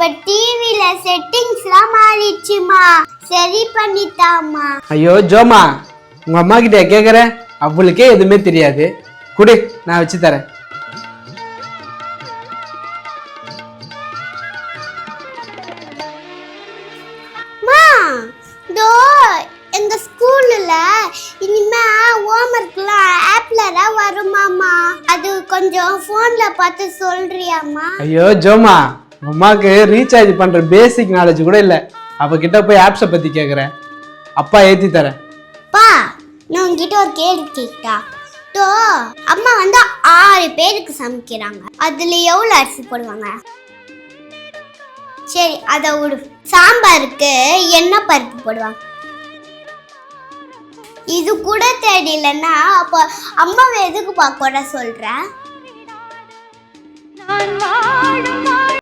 நம்ம டிவில செட்டிங்ஸ்லாம் மாறிடுச்சுமா. சரி பண்ணித்தாமா ஐயோ ஜோமா உங்க அம்மா கிட்ட கேக்குற? அவளுக்கே எதுவுமே தெரியாது. குடு நான் வச்சு தரேன். எங்க ஸ்கூல்ல இனிமே ஹோம்ஒர்க்லாம் ஆப்ல தான் வருமாமா அது கொஞ்சம் போன்ல பார்த்து சொல்றியாமா ஐயோ ஜோமா அம்மாவுக்கு ரீசார்ஜ் பண்ற பேசிக் நாலேஜ் கூட இல்ல. அவகிட்ட போய் ஆப்ஸை பத்தி கேக்குறேன். அப்பா ஏத்தி தரேன். பா நான் உங்ககிட்ட ஒரு கேள்வி கேட்டா. தோ அம்மா வந்து ஆறு பேருக்கு சமைக்கிறாங்க. அதுல எவ்வளவு அரிசி போடுவாங்க? சரி அதை விடு சாம்பாருக்கு என்ன பருப்பு போடுவாங்க. இது கூட தெரியலன்னா அப்போ அம்மாவை எதுக்கு பார்க்க சொல்ற? நான் வாழும்